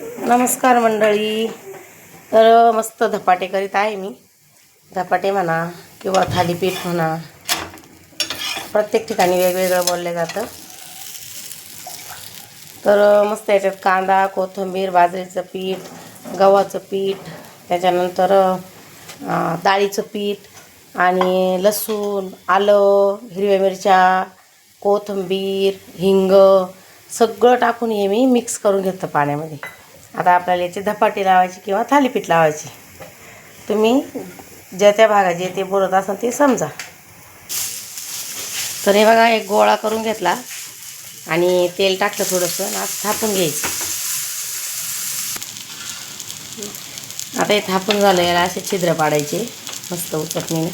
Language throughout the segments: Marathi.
नमस्कार मंडळी. तर मस्त धपाटे करीत आहे मी. धपाटे म्हणा किंवा थालीपीठ म्हणा. प्रत्येक ठिकाणी वेगवेगळं बोललं जातं. तर मस्त याच्यात कांदा कोथिंबीर बाजरीचं पीठ गव्हाचं पीठ त्याच्यानंतर डाळीचं पीठ आणि लसूण आलं हिरव्या मिरच्या कोथिंबीर हिंग सगळं टाकून हे मी मिक्स करून घेतं पाण्यामध्ये. आता आपल्याला याची धपाटी लावायची किंवा थालीपीठ लावायची. तुम्ही ज्या त्या भागात जे ते बोलत असाल ते समजा. तर हे बघा एक गोळा करून घेतला आणि तेल टाकलं थोडंसं आणि थापून घ्यायचं. आता हे थापून झालं याला असे छिद्र पाडायचे मस्त उचटणीने.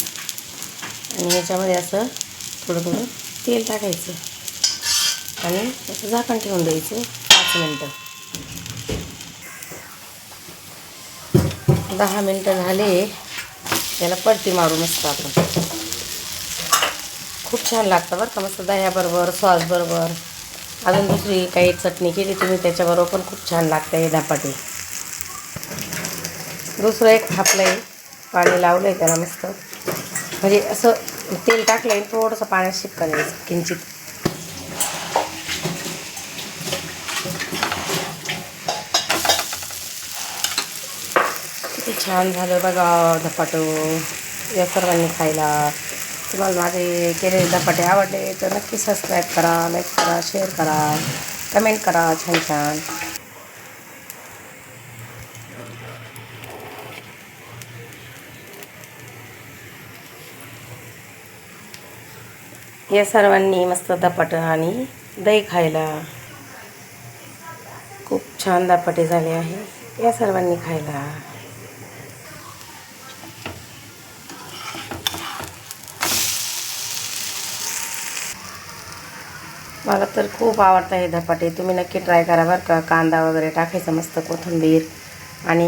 आणि याच्यामध्ये असं थोडं थोडं तेल टाकायचं. आणि असं झाकण ठेवून द्यायचं पाच मिनटं. दहा मिनटं झाले. त्याला पलटी मारू मस्त आपण. खूप छान लागतं बरं का मस्त दह्याबरोबर सॉसबरोबर अजून दुसरी काही चटणी केली तुम्ही त्याच्याबरोबर पण खूप छान लागतं हे धपाटे. दुसरं एक थापलं आहे पाणी लावलं आहे त्याला मस्त. म्हणजे असं तेल टाकलं आहे थोडंसं पाण्यात शिपका द्यायचं किंचित. किती छान झालं बघा धपाटो. या सर्वांनी खायला. तुम्हाला माझे केलेले धपाटे आवडले तर नक्की सबस्क्राईब करा लाईक करा शेअर करा कमेंट करा. छान छान. या सर्वांनी मस्त धपाटं आणि दही खायला. खूप छान धपाटे झाले आहे. या सर्वांनी खायला. मला तर खूप आवडतं हे धपाटे. तुम्ही नक्की ट्राय करा बरं का. कांदा वगैरे टाकायचं मस्त कोथिंबीर आणि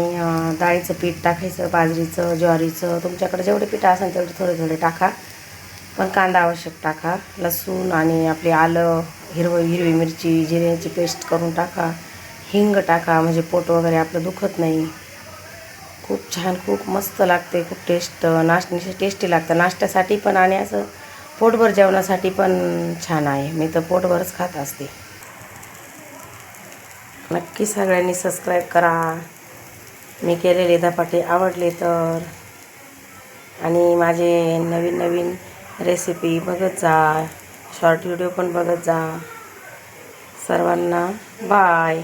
डाळीचं पीठ टाकायचं बाजरीचं ज्वारीचं. तुमच्याकडे जेवढे पीठ असेल तेवढे थोडे थोडे टाका. पण कांदा आवश्यक टाका. लसूण आणि आपले आलं हिरवं हिरवी मिरची जिऱ्याची पेस्ट करून टाका. हिंग टाका म्हणजे पोट वगैरे आपलं दुखत नाही. खूप छान खूप मस्त लागते खूप टेस्ट नाश टेस्टी लागतं. नाश्त्यासाठी पण आणि असं पोटभर जेवणासाठी पण छान आहे. मी तर पोटभरच खात असते. नक्की सगळ्यांनी सबस्क्राईब करा. मी केलेले धपाटे आवडले तर. आणि माझे नवीन नवीन रेसिपी बघत जा. शॉर्ट व्हिडिओ पण बघत जा. सर्वांना बाय